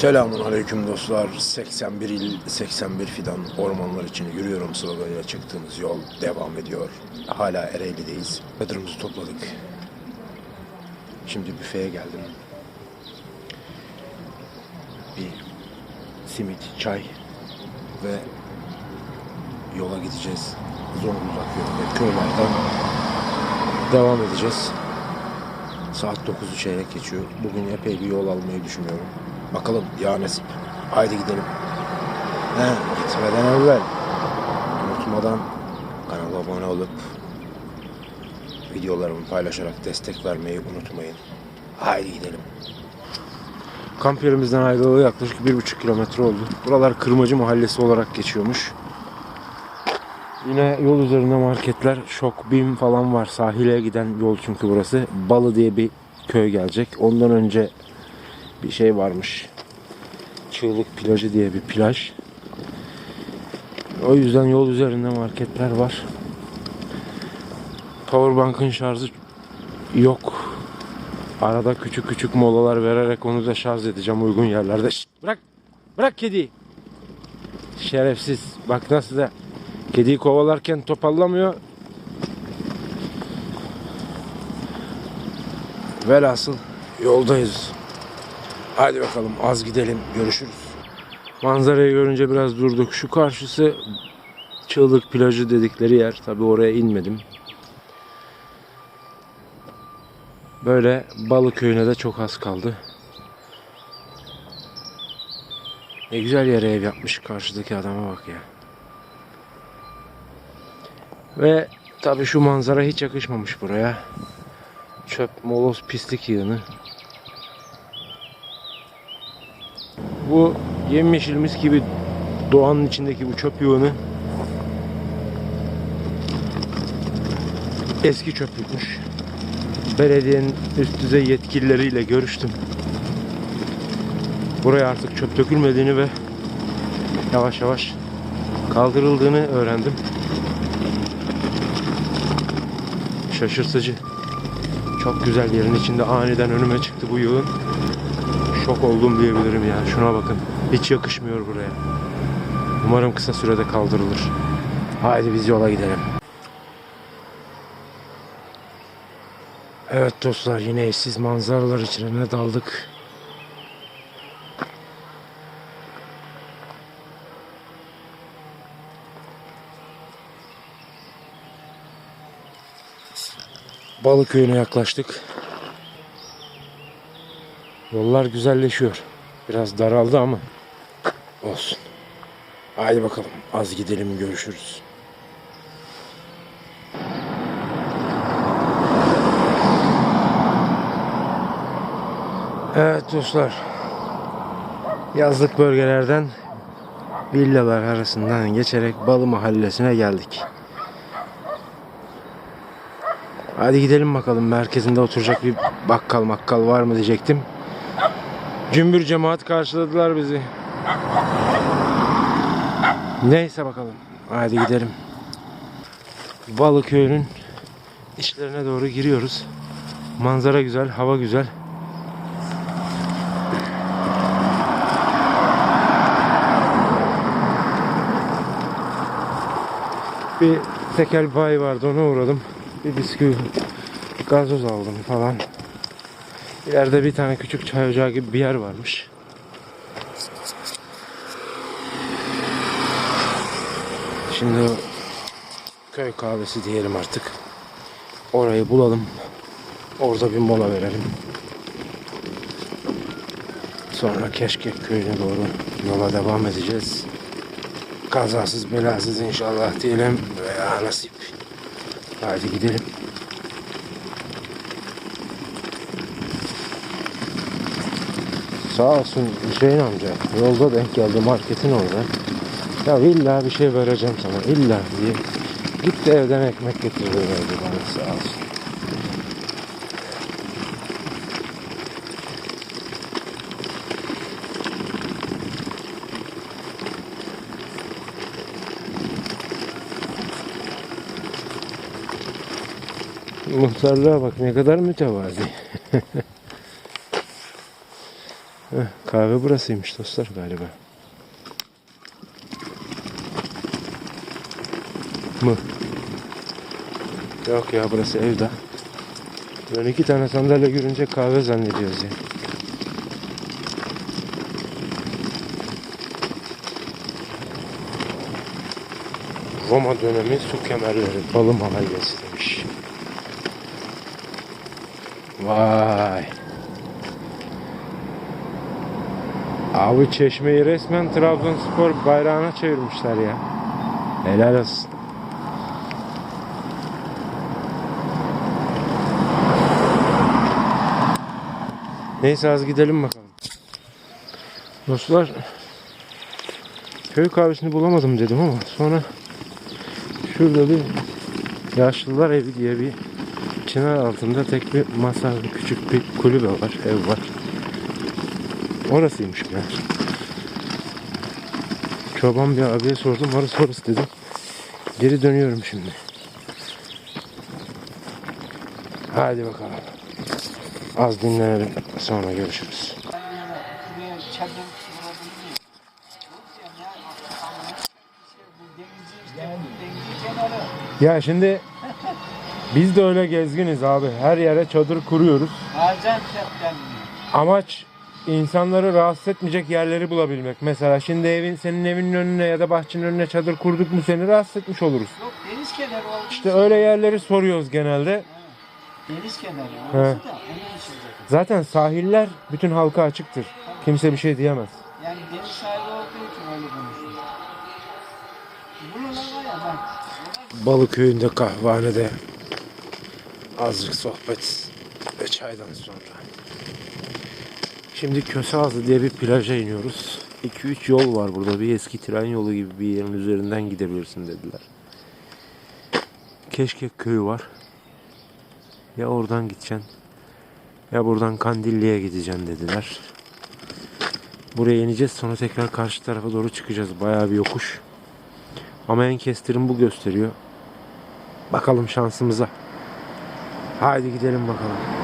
Selamun aleyküm dostlar. 81 il, 81 fidan ormanlar için yürüyorum sloganıyla çıktığımız yol devam ediyor. Hala Ereğli'deyiz. Çadırımızı topladık. Şimdi büfeye geldim. Bir simit, çay ve yola gideceğiz. Zonguldak yolunda köylerden devam edeceğiz. Saat 9'u çeyrek geçiyor. Bugün epey bir yol almayı düşünüyorum. Bakalım ya nasip. Haydi gidelim. He, gitmeden evvel unutmadan kanala abone olup videolarımı paylaşarak destek vermeyi unutmayın. Haydi gidelim. Kamp yerimizden ayrılalı yaklaşık bir buçuk kilometre oldu. Buralar Kırmacı Mahallesi olarak geçiyormuş. Yine yol üzerinde marketler, şok, bim falan var. Sahile giden yol çünkü burası. Balı diye bir köy gelecek. Ondan önce bir şey varmış. Çığlık plajı diye bir plaj. O yüzden yol üzerinde marketler var. Powerbank'ın şarjı yok. Arada küçük küçük molalar vererek onu da şarj edeceğim uygun yerlerde. Şşt, bırak! Bırak kediyi! Şerefsiz. Bak nasıl da kediyi kovalarken topallamıyor. Velhasıl yoldayız. Hadi bakalım az gidelim görüşürüz. Manzarayı görünce biraz durduk. Şu karşısı Çığlık plajı dedikleri yer. Tabi oraya inmedim. Böyle balık köyüne de çok az kaldı. Ne güzel yere ev yapmış karşıdaki adama bak ya. Ve tabi şu manzara hiç yakışmamış buraya. Çöp, moloz, pislik yığını. Bu yemyeşil mis gibi doğanın içindeki bu çöp yığını eski çöplükmüş. Belediyenin üst düzey yetkilileriyle görüştüm. Buraya artık çöp dökülmediğini ve yavaş yavaş kaldırıldığını öğrendim. Şaşırtıcı. Çok güzel yerin içinde aniden önüme çıktı bu yığın. Şok oldum diyebilirim ya. Şuna bakın. Hiç yakışmıyor buraya. Umarım kısa sürede kaldırılır. Haydi biz yola gidelim. Evet dostlar yine eşsiz manzaralar içine daldık. Balık köyüne yaklaştık. Yollar güzelleşiyor. Biraz daraldı ama olsun. Haydi bakalım az gidelim görüşürüz. Evet dostlar. Yazlık bölgelerden villalar arasından geçerek Balı Mahallesi'ne geldik. Hadi gidelim bakalım merkezinde oturacak bir bakkal makkal var mı diyecektim. Cümbür cemaat karşıladılar bizi. Neyse bakalım. Hadi gidelim. Balıköy'ün içlerine doğru giriyoruz. Manzara güzel, hava güzel. Bir tekel bayi vardı ona uğradım. Bir bisküvi, gazoz aldım falan. İleride bir tane küçük çay ocağı gibi bir yer varmış. Şimdi köy kahvesi diyelim artık. Orayı bulalım. Orada bir mola verelim. Sonra Keşkek köyüne doğru yola devam edeceğiz. Kazasız belasız inşallah diyelim veya nasip. Hadi gidelim. Sağ olsun Hüseyin amca yolda denk geldi marketin orada. Ya illa bir şey vereceğim sana illa diye. Git de evden ekmek getir verdi bana sağ olsun. Muhtarlığa bak ne kadar mütevazi. Kahve burasıymış dostlar galiba. Mı? Yok ya burası evde. Ben iki tane sandalye görünce kahve zannediyoruz ya. Roma dönemi su kemerleri balı mahallesi demiş. Vay. Abi çeşmeyi resmen Trabzonspor bayrağına çevirmişler ya. Helal olsun. Neyse az gidelim bakalım. Dostlar köy kahvesini bulamadım dedim ama sonra şurada bir yaşlılar evi diye bir çınar altında tek bir masa küçük bir kulübe var ev var. Orasıymış ya. Çoban bir abiye sordum orası orası dedim. Geri dönüyorum şimdi. Hadi bakalım. Az dinlenelim sonra görüşürüz. Ya, şimdi biz de öyle gezginiz abi. Her yere çadır kuruyoruz. Gaziantep denmiyor. Amaç insanları rahatsız etmeyecek yerleri bulabilmek. Mesela şimdi evin senin evinin önüne ya da bahçenin önüne çadır kurduk mu seni rahatsız etmiş oluruz. Yok deniz kenarı oldu. İşte öyle yerleri soruyoruz genelde. Deniz kenarı He. orası da onun için zaten. Zaten sahiller bütün halka açıktır. Kimse bir şey diyemez. Yani deniz sahili olduğu için öyle konuşuyor. Buralar var ya bak. Balıköy'ünde kahvehanede azıcık sohbet ve çaydan sonra. Şimdi Köseazı diye bir plaja iniyoruz. 2-3 yol var burada. Bir eski tren yolu gibi bir yerin üzerinden gidebilirsin dediler. Keşkek köyü var. Ya oradan gideceksin ya buradan Kandilli'ye gideceksin dediler. Buraya ineceğiz sonra tekrar karşı tarafa doğru çıkacağız. Bayağı bir yokuş. Ama en kestirim bu gösteriyor. Bakalım şansımıza. Haydi gidelim bakalım.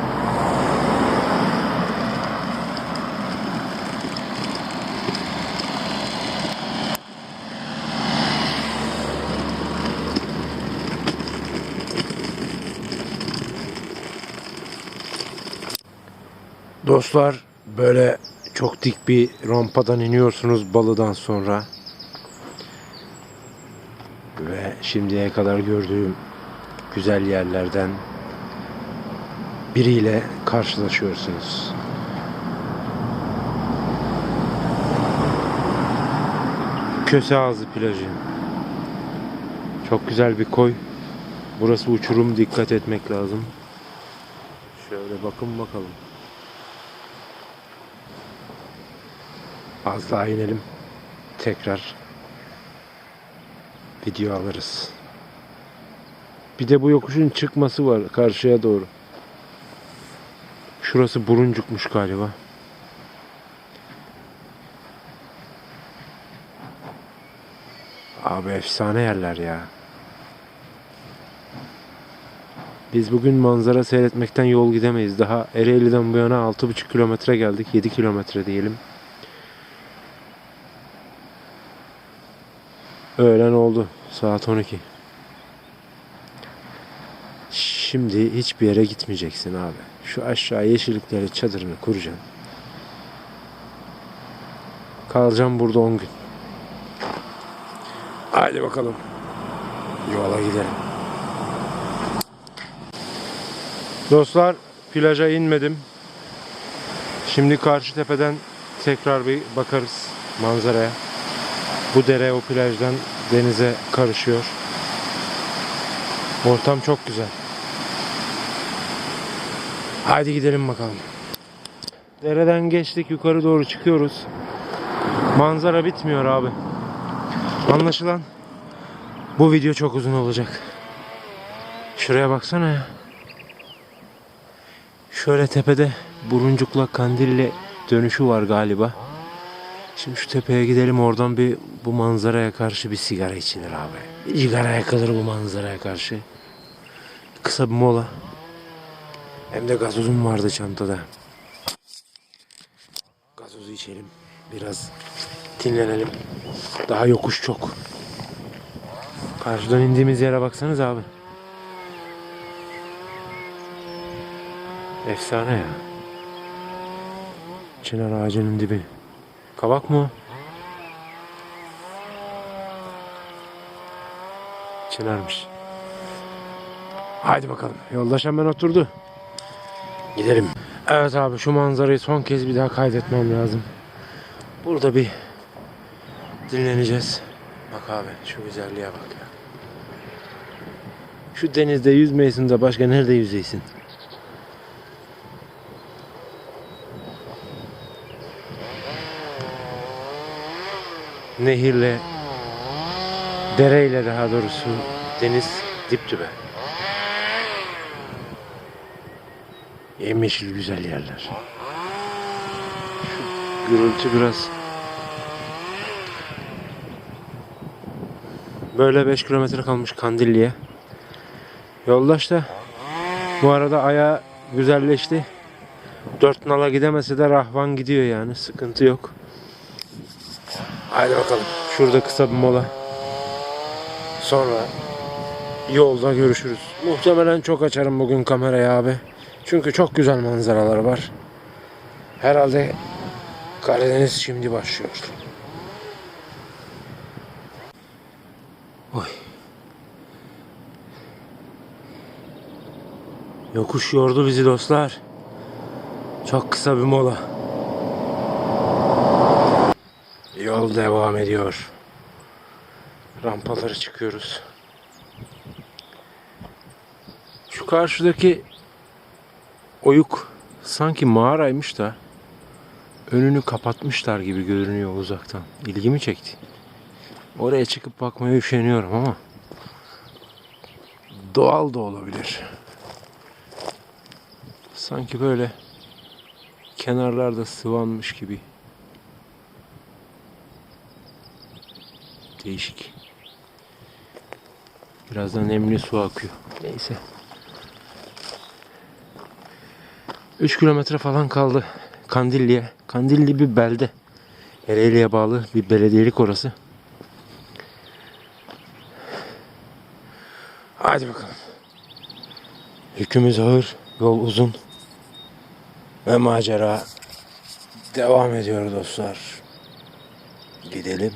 Dostlar böyle çok dik bir rampadan iniyorsunuz balıdan sonra. Ve şimdiye kadar gördüğüm güzel yerlerden biriyle karşılaşıyorsunuz. Köse Ağzı plajı. Çok güzel bir koy. Burası uçurum dikkat etmek lazım. Şöyle bakın bakalım. Az daha inelim. Tekrar video alırız. Bir de bu yokuşun çıkması var karşıya doğru. Şurası buruncukmuş galiba. Abi efsane yerler ya. Biz bugün manzara seyretmekten yol gidemeyiz. Daha Ereğli'den bu yana 6,5 kilometre geldik. 7 kilometre diyelim. Öğlen oldu. Saat 12. Şimdi hiçbir yere gitmeyeceksin abi. Şu aşağı yeşilliklere çadırını kuracaksın. Kalacağım burada 10 gün. Haydi bakalım. Yola gidelim. Dostlar plaja inmedim. Şimdi karşı tepeden tekrar bir bakarız manzaraya. Bu dere o plajdan denize karışıyor. Ortam çok güzel. Haydi gidelim bakalım. Dereden geçtik yukarı doğru çıkıyoruz. Manzara bitmiyor abi. Anlaşılan bu video çok uzun olacak. Şuraya baksana ya. Şöyle tepede Buruncuk'la Kandilli dönüşü var galiba. Şimdi şu tepeye gidelim oradan bir bu manzaraya karşı bir sigara içilir abi. Bir sigara yakılır bu manzaraya karşı. Kısa bir mola. Hem de gazozum vardı çantada. Gazoz içelim. Biraz dinlenelim. Daha yokuş çok. Karşıdan indiğimiz yere baksanız abi. Efsane ya. Çınar ağacının dibi. Kavak mı? Çınarmış. Haydi bakalım. Yoldaş hemen oturdu. Gidelim. Evet abi şu manzarayı son kez bir daha kaydetmem lazım. Burada bir dinleneceğiz. Bak abi şu güzelliğe bak ya. Şu denizde yüzmeyesin de başka nerede yüzeysin? Nehirle, dereyle daha doğrusu deniz dip dibe. Yemyeşil güzel yerler. Şu gürültü biraz Böyle 5 kilometre kalmış Kandilli'ye. Yoldaş da bu arada ayağı güzelleşti. Dört nala gidemese de rahvan gidiyor yani. Sıkıntı yok. Haydi bakalım. Şurada kısa bir mola. Sonra yolda görüşürüz. Muhtemelen çok açarım bugün kamerayı abi. Çünkü çok güzel manzaralar var. Herhalde Karadeniz şimdi başlıyor. Oy. Yokuş yordu bizi dostlar. Çok kısa bir mola. Yol devam ediyor. Rampalara çıkıyoruz. Şu karşıdaki oyuk sanki mağaraymış da önünü kapatmışlar gibi görünüyor uzaktan. İlgimi çekti. Oraya çıkıp bakmaya üşeniyorum ama doğal da olabilir. Sanki böyle kenarlarda sıvanmış gibi. Değişik. Birazdan nemli su akıyor. Neyse. 3 kilometre falan kaldı Kandilli'ye. Kandilli bir belde. Ereğli'ye bağlı bir belediyelik orası. Hadi bakalım. Yükümüz ağır, yol uzun. Ve macera devam ediyor dostlar. Gidelim.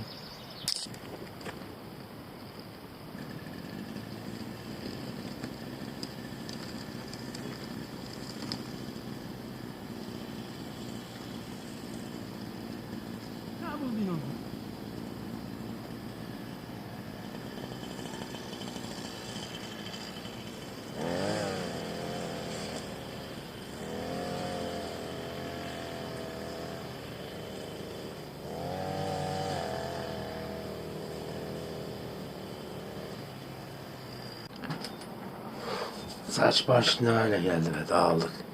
Saç baş ne hale geldi ve dağıldık.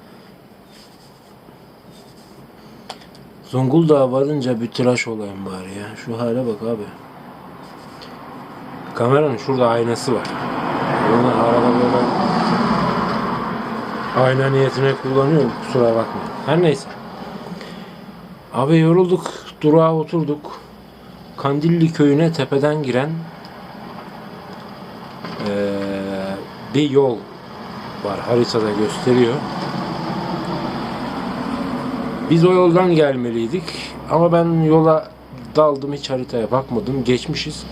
Zonguldak'a varınca bir tıraş olayım bari ya. Şu hale bak abi. Kameranın şurada aynası var. Bunu arada böyle ayna niyetine kullanıyorum. Kusura bakma. Her neyse. Abi yorulduk. Durağa oturduk. Kandilli köyüne tepeden giren eee, bir yol var. Haritada gösteriyor. Biz o yoldan gelmeliydik. Ama ben yola daldım hiç haritaya bakmadım. Geçmişiz.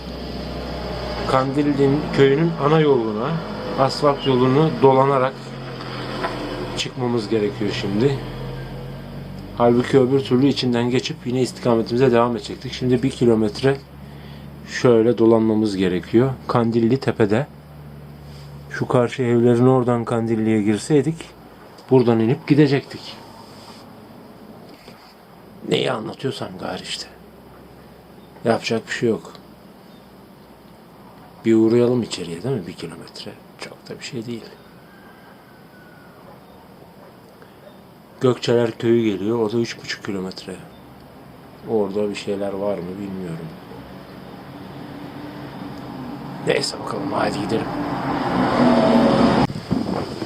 Kandilli'nin köyünün ana yoluna, asfalt yolunu dolanarak çıkmamız gerekiyor şimdi. Halbuki öbür türlü içinden geçip yine istikametimize devam edecektik. Şimdi bir kilometre şöyle dolanmamız gerekiyor. Kandilli tepede. Şu karşı evlerin oradan Kandilli'ye girseydik buradan inip gidecektik. Neyi anlatıyorsam gari. Yapacak bir şey yok. Bir uğrayalım içeriye değil mi? Bir kilometre. Çok da bir şey değil. Gökçeler köyü geliyor. O da üç buçuk kilometre. Orada bir şeyler var mı bilmiyorum. Neyse bakalım hadi gidelim.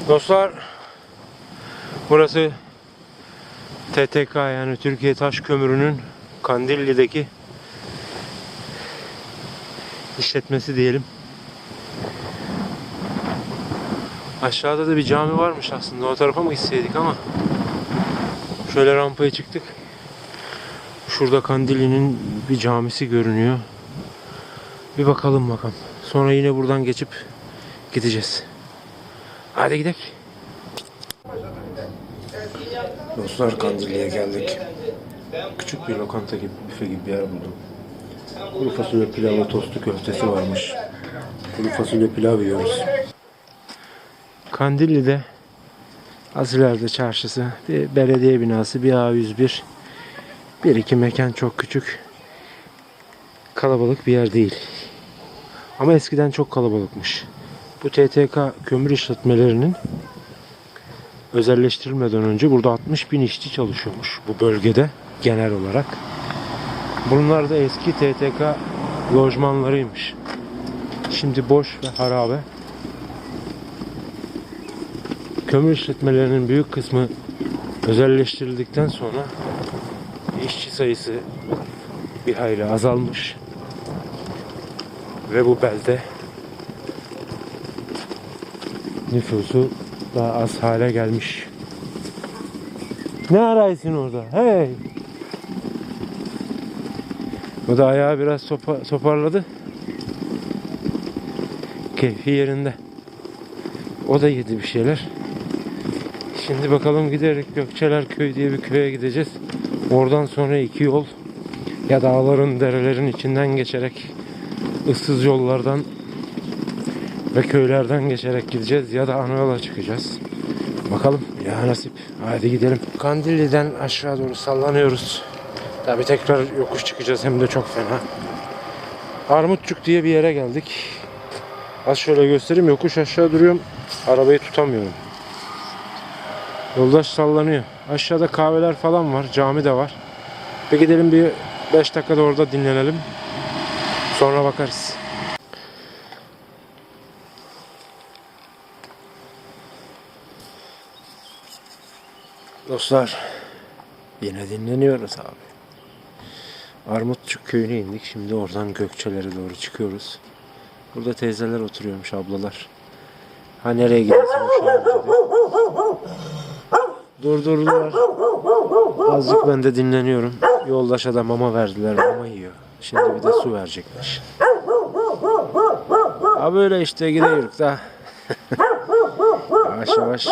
Dostlar burası TTK yani Türkiye Taş Kömürü'nün Kandilli'deki işletmesi diyelim. Aşağıda da bir cami varmış aslında. O tarafa mı gitseydik ama şöyle rampaya çıktık. Şurada Kandilli'nin bir camisi görünüyor. Bir bakalım bakalım. Sonra yine buradan geçip gideceğiz. Hadi gidelim. Dostlar Kandilli'ye geldik. Küçük bir lokanta gibi, büfe gibi bir yer buldum. Kuru fasulye pilavı, tostu köftesi varmış. Kuru fasulye pilav yiyoruz. Kandilli'de Aziler'de çarşısı, bir belediye binası, bir A101, bir iki mekan çok küçük. Kalabalık bir yer değil. Ama eskiden çok kalabalıkmış. Bu TTK kömür işletmelerinin özelleştirilmeden önce burada 60 bin işçi çalışıyormuş bu bölgede genel olarak. Bunlar da eski TTK lojmanlarıymış. Şimdi boş ve harabe. Kömür işletmelerinin büyük kısmı özelleştirildikten sonra işçi sayısı bir hayli azalmış. Ve bu belde nüfusu daha az hale gelmiş. Ne arıyorsun orada? Hey! O da ayağı biraz sopa, toparladı. Keyfi yerinde. O da yedi bir şeyler. Şimdi bakalım giderek Gökçeler Köy diye bir köye gideceğiz. Oradan sonra iki yol ya dağların, derelerin içinden geçerek ıssız yollardan ve köylerden geçerek gideceğiz ya da ana yola çıkacağız. Bakalım ya nasip. Hadi gidelim. Kandilli'den aşağı doğru sallanıyoruz. Tabi tekrar yokuş çıkacağız hem de çok fena. Armutçuk diye bir yere geldik. Az şöyle göstereyim yokuş aşağı duruyorum. Arabayı tutamıyorum. Yoldaş sallanıyor. Aşağıda kahveler falan var. Cami de var. Bir gidelim bir 5 dakikada orada dinlenelim. Sonra bakarız. Dostlar yine dinleniyoruz abi. Armutçuk köyüne indik. Şimdi oradan Gökçeler'e doğru çıkıyoruz. Burada teyzeler oturuyormuş ablalar. Ha nereye gidiyorsun uşağım dedi. Durdurdular. Azıcık ben de dinleniyorum. Yoldaşa da mama verdiler. Mama yiyor. Şimdi bir de su verecekmiş. Ha böyle işte gidiyoruz da. yavaş yavaş.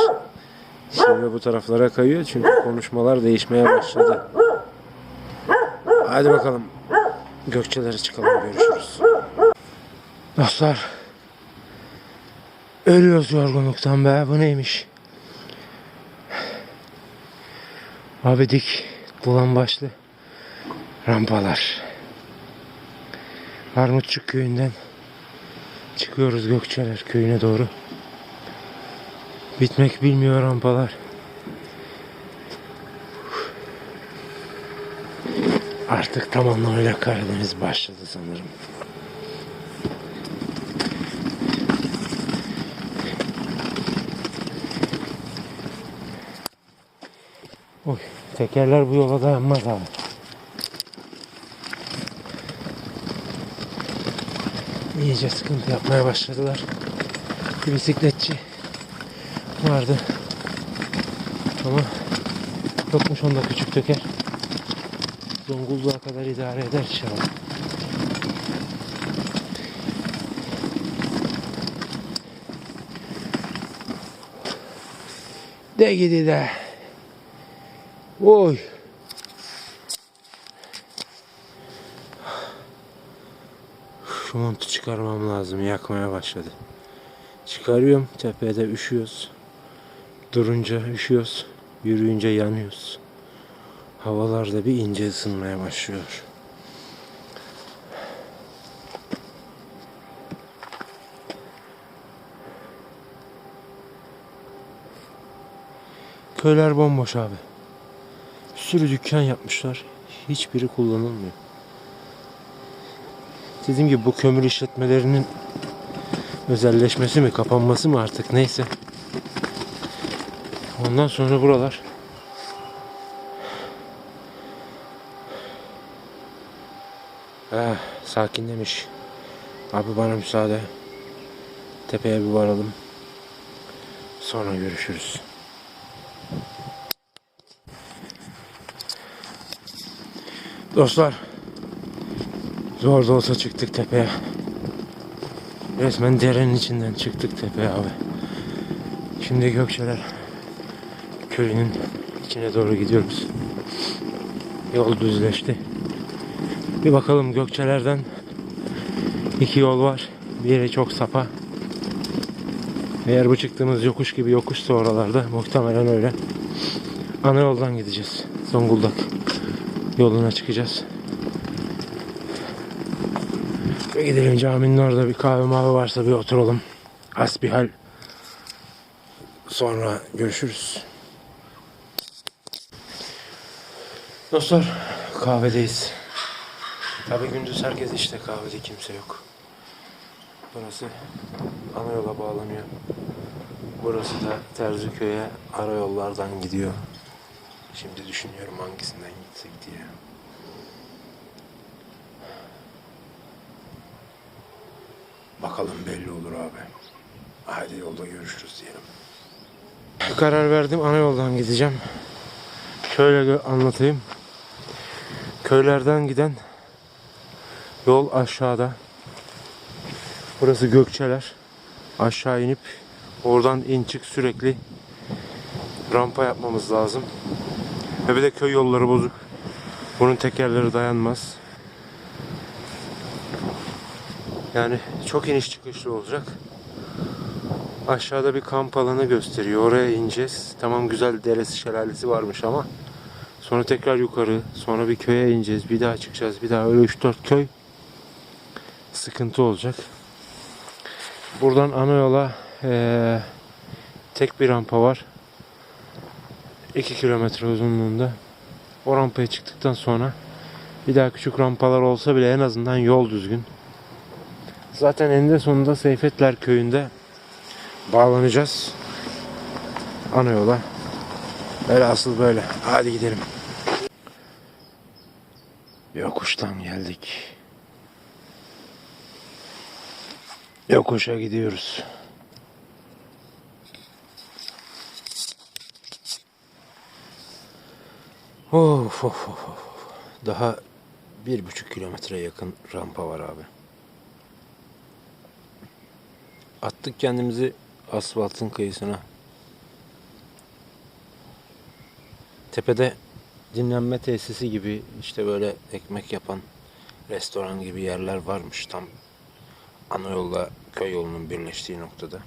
Şimdi bu taraflara kayıyor çünkü konuşmalar değişmeye başladı. Hadi bakalım. Gökçelere çıkalım görüşürüz. Dostlar. Ölüyoruz yorgunluktan be. Bu neymiş? Abi dik. Bulan başlı. Rampalar. Armutçuk köyünden çıkıyoruz Gökçeler köyüne doğru. Bitmek bilmiyor rampalar. Artık tam anlamıyla Karadeniz başladı sanırım. Oy, tekerler bu yola dayanmaz abi. İyice sıkıntı yapmaya başladılar. Bir bisikletçi vardı. Ama yokmuş onda küçük teker. Zonguldak'a kadar idare eder inşallah. De gidi de. Oy. Şu montu çıkarmam lazım. Yakmaya başladı. Çıkarıyorum. Tepede üşüyoruz. Durunca üşüyoruz. Yürüyünce yanıyoruz. Havalar da bir ince ısınmaya başlıyor. Köyler bomboş abi. Bir sürü dükkan yapmışlar. Hiçbiri kullanılmıyor. Dediğim gibi bu kömür işletmelerinin özelleşmesi mi kapanması mı artık neyse. Ondan sonra buralar Eh, sakinlemiş. Abi bana müsaade. Tepeye bir varalım. Sonra görüşürüz. Dostlar. Zor da olsa çıktık tepeye. Resmen derenin içinden çıktık tepeye abi. Şimdi Gökçeler köyünün içine doğru gidiyoruz. Yol düzleşti. Bir bakalım Gökçeler'den iki yol var. Biri çok sapa. Eğer bu çıktığımız yokuş gibi yokuşsa oralarda muhtemelen öyle. Ana yoldan gideceğiz. Zonguldak yoluna çıkacağız. Ve gidelim caminin orada bir kahve mavi varsa bir oturalım. Hasbihal. Sonra görüşürüz. Dostlar kahvedeyiz. Tabi gündüz herkes işte kahvede kimse yok. Burası ana yola bağlanıyor. Burası da Terziköy'e ara yollardan gidiyor. Şimdi düşünüyorum hangisinden gitsek diye. Bakalım belli olur abi. Hadi yolda görüşürüz diyelim. Karar verdim ana yoldan gideceğim. Şöyle anlatayım. Köylerden giden yol aşağıda. Burası Gökçeler. Aşağı inip oradan in çık sürekli rampa yapmamız lazım. Ve bir de köy yolları bozuk. Bunun tekerleri dayanmaz. Yani çok iniş çıkışlı olacak. Aşağıda bir kamp alanı gösteriyor. Oraya ineceğiz. Tamam güzel deresi şelalesi varmış ama sonra tekrar yukarı, sonra bir köye ineceğiz. Bir daha çıkacağız. Bir daha öyle 3-4 köy sıkıntı olacak. Buradan ana yola eee, tek bir rampa var. 2 kilometre uzunluğunda. O rampaya çıktıktan sonra bir daha küçük rampalar olsa bile en azından yol düzgün. Zaten eninde sonunda Seyfetler köyünde bağlanacağız. Ana yola. Böyle asıl böyle. Hadi gidelim. Yokuştan geldik. Yokuşa gidiyoruz. Of of of. Daha bir buçuk kilometre yakın rampa var abi. Attık kendimizi asfaltın kıyısına. Tepede dinlenme tesisi gibi işte böyle ekmek yapan restoran gibi yerler varmış tam ana yolla köy yolunun birleştiği noktada.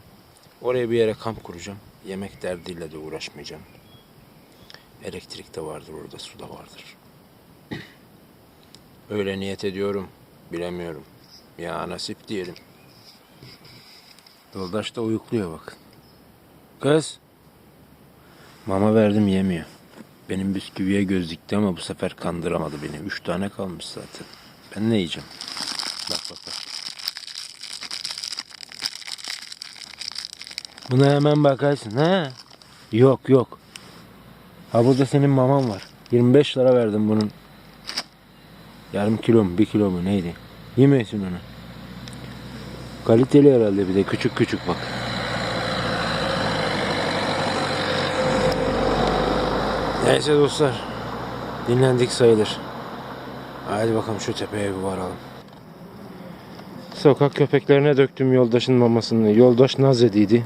Oraya bir yere kamp kuracağım. Yemek derdiyle de uğraşmayacağım. Elektrik de vardır orada, su da vardır. Öyle niyet ediyorum. Bilemiyorum. Ya nasip diyelim. Yoldaş da uyukluyor bak. Kız. Mama verdim yemiyor. Benim bisküviye göz dikti ama bu sefer kandıramadı beni. Üç tane kalmış zaten. Ben ne yiyeceğim? Bak bak bak. Buna hemen bakarsın ha? Yok yok. Ha burada senin maman var. 25 lira verdim bunun. Yarım kilo mu bir kilo mu neydi? Yemeyesin onu. Kaliteli herhalde bir de küçük küçük bak. Neyse dostlar. Dinlendik sayılır. Hadi bakalım şu tepeye bir varalım. Sokak köpeklerine döktüm yoldaşın mamasını. Yoldaş naz ediydi.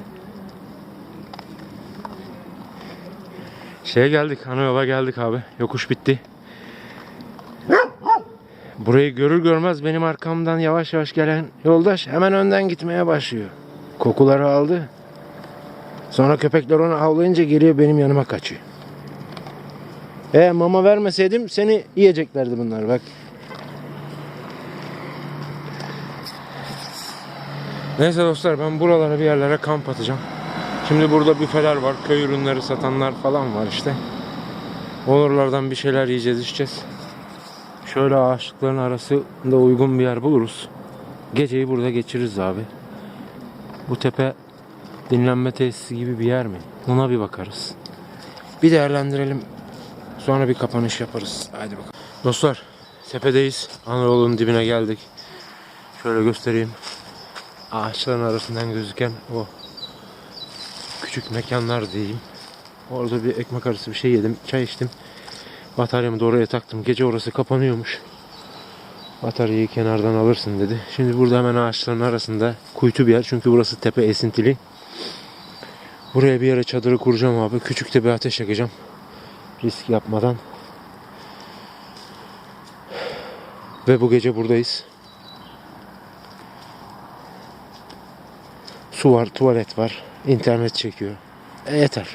Şeye geldik, ana yola geldik abi. Yokuş bitti. Burayı görür görmez benim arkamdan yavaş yavaş gelen yoldaş hemen önden gitmeye başlıyor. Kokuları aldı. Sonra köpekler onu avlayınca geliyor benim yanıma kaçıyor. E mama vermeseydim seni yiyeceklerdi bunlar bak. Neyse dostlar ben buralara bir yerlere kamp atacağım. Şimdi burada büfeler var, köy ürünleri satanlar falan var işte. Onurlardan bir şeyler yiyeceğiz, içeceğiz. Şöyle ağaçlıkların arasında uygun bir yer buluruz. Geceyi burada geçiririz abi. Bu tepe dinlenme tesisi gibi bir yer mi? Ona bir bakarız. Bir değerlendirelim. Sonra bir kapanış yaparız. Hadi bakalım. Dostlar tepedeyiz. Anadolu'nun dibine geldik. Şöyle göstereyim. Ağaçların arasından gözüken o küçük mekanlar diyeyim. Orada bir ekmek arası bir şey yedim. Çay içtim. Bataryamı da oraya taktım. Gece orası kapanıyormuş. Bataryayı kenardan alırsın dedi. Şimdi burada hemen ağaçların arasında kuytu bir yer. Çünkü burası tepe esintili. Buraya bir yere çadırı kuracağım abi. Küçük de bir ateş yakacağım. Risk yapmadan. Ve bu gece buradayız. Su var, tuvalet var, internet çekiyor. E yeter.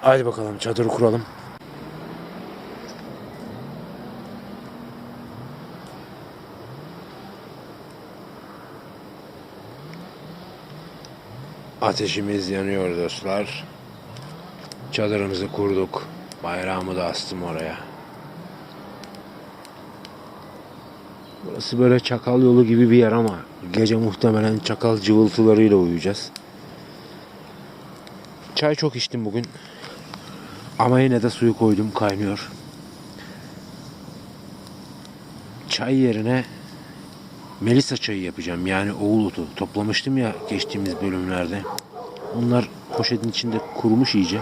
Haydi bakalım çadırı kuralım. Ateşimiz yanıyor dostlar. Çadırımızı kurduk. Bayrağımı da astım oraya. Burası böyle çakal yolu gibi bir yer ama gece muhtemelen çakal cıvıltılarıyla uyuyacağız. Çay çok içtim bugün. Ama yine de suyu koydum kaynıyor. Çay yerine Melisa çayı yapacağım. Yani oğul otu. Toplamıştım ya geçtiğimiz bölümlerde. Onlar poşetin içinde kurumuş iyice.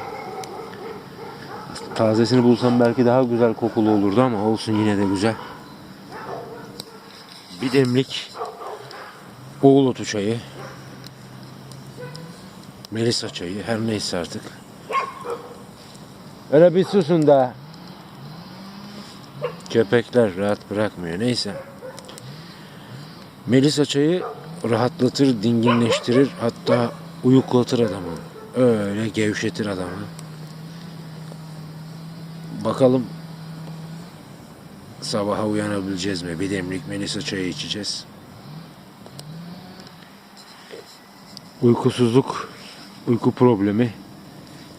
Tazesini bulsam belki daha güzel kokulu olurdu ama olsun yine de güzel. Bir demlik oğul otu çayı. Melisa çayı her neyse artık. Öyle bir susun da. Köpekler rahat bırakmıyor neyse. Melisa çayı rahatlatır, dinginleştirir hatta uyuklatır adamı. Öyle gevşetir adamı. Bakalım sabaha uyanabileceğiz mi? Bir demlik Melisa çayı içeceğiz. Uykusuzluk, uyku problemi,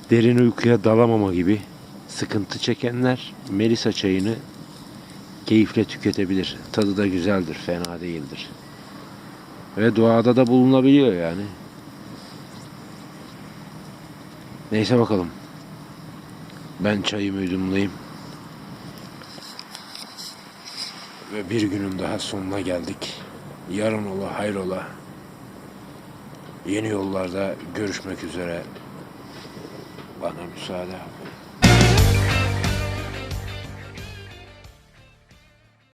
derin uykuya dalamama gibi sıkıntı çekenler Melisa çayını keyifle tüketebilir. Tadı da güzeldir, fena değildir. Ve doğada da bulunabiliyor yani. Neyse bakalım. Ben çayımı yudumlayayım. Ve bir günün daha sonuna geldik. Yarın ola hayrola. Yeni yollarda görüşmek üzere. Bana müsaade.